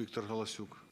Віктор Галасюк.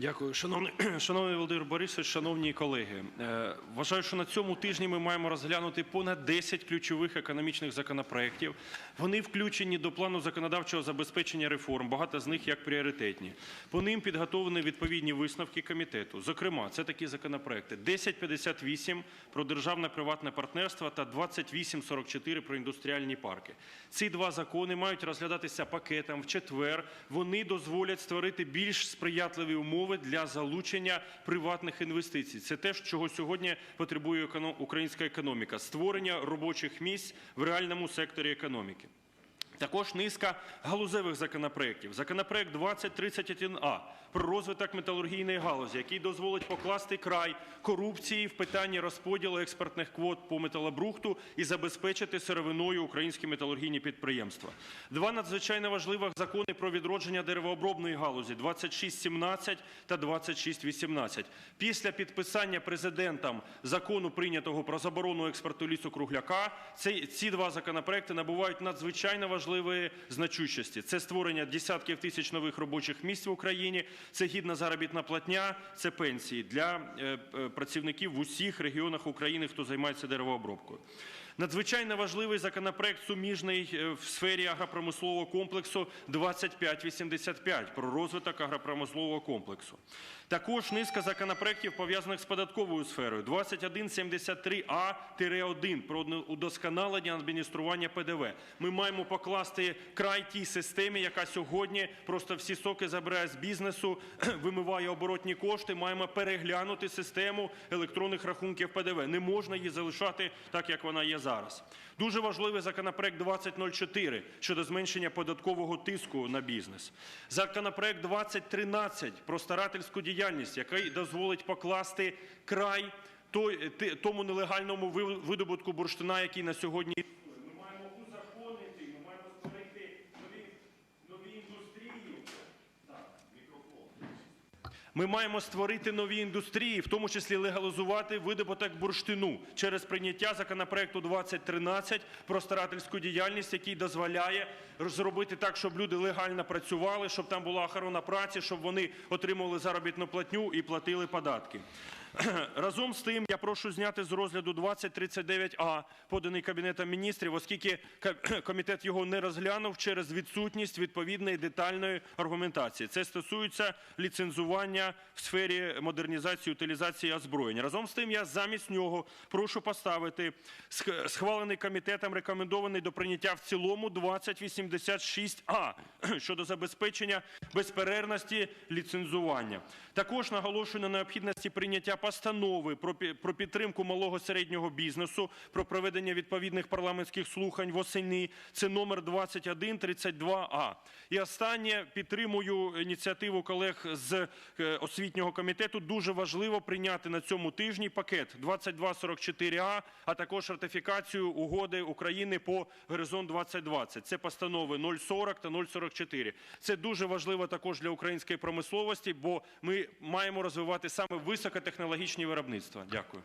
Дякую, шановний, шановний Володимир Борисович, шановні колеги. Е, Вважаю, що на цьому тижні ми маємо розглянути понад 10 ключових економічних законопроєктів. Вони включені до плану законодавчого забезпечення реформ, багато з них як пріоритетні. По ним підготовлені відповідні висновки комітету. Зокрема, це такі законопроекти: 1058 про державне приватне партнерство та 2844 про індустріальні парки. Ці два закони мають розглядатися пакетом в четвер. Вони дозволять створити більш сприятливі умови для залучення приватних інвестицій. Це те, чого сьогодні потребує українська економіка: створення робочих місць в реальному секторі економіки. Також низка галузевих законопроєктів. Законопроект 2031А про розвиток металургійної галузі, який дозволить покласти край корупції в питанні розподілу експортних квот по металобрухту і забезпечити сировиною українські металургійні підприємства. Два надзвичайно важливих закони про відродження деревообробної галузі 2617 та 2618. Після підписання президентом закону, прийнятого про заборону експорту лісу-кругляка, ці, ці два законопроекти набувають надзвичайно важливої значущості. Це створення десятків тисяч нових робочих місць в Україні, це гідна заробітна платня, це пенсії для е, е, працівників в усіх регіонах України, хто займається деревообробкою. Надзвичайно важливий законопроект суміжний е, в сфері агропромислового комплексу 2585 про розвиток агропромислового комплексу. Також низка законопроєктів, пов'язаних з податковою сферою 2173А-1 про удосконалення адміністрування ПДВ. Ми маємо покласти край тій системі, яка сьогодні просто всі соки забирає з бізнесу, вимиває оборотні кошти. Маємо переглянути систему електронних рахунків ПДВ. Не можна її залишати так, як вона є зараз. Дуже важливий законопроект 2004 щодо зменшення податкового тиску на бізнес. Законопроект 2013 про старательську діяльність, який дозволить покласти край тому нелегальному ви- видобутку бурштина, який на сьогодні існує. Ми маємо узаконити, ми маємо створити нові, нові індустрії. Так, мікрофон. Ми маємо створити нові індустрії, в тому числі легалізувати видобуток бурштину через прийняття законопроекту 2013 про старательську діяльність, який дозволяє зробити так, щоб люди легально працювали, щоб там була охорона праці, щоб вони отримували заробітну платню і платили податки. Разом з тим, я прошу зняти з розгляду 2039А, поданий Кабінетом міністрів, оскільки комітет його не розглянув через відсутність відповідної детальної аргументації. Це стосується ліцензування в сфері модернізації утилізації озброєння. Разом з тим, я замість нього прошу поставити схвалений комітетом рекомендований до прийняття в цілому 2086А щодо забезпечення безперервності ліцензування. Також наголошую на необхідності прийняття постанови про підтримку малого середнього бізнесу, про проведення відповідних парламентських слухань восени. Це номер 2132А. І останнє підтримую ініціативу колег з е, освітнього комітету. Дуже важливо прийняти на цьому тижні пакет 2244А, а також ратифікацію угоди України по Горизонт 2020. Це постанови 040 та 044. Це дуже важливо також для української промисловості, бо ми маємо розвивати саме високотехнологічні виробництва. Дякую.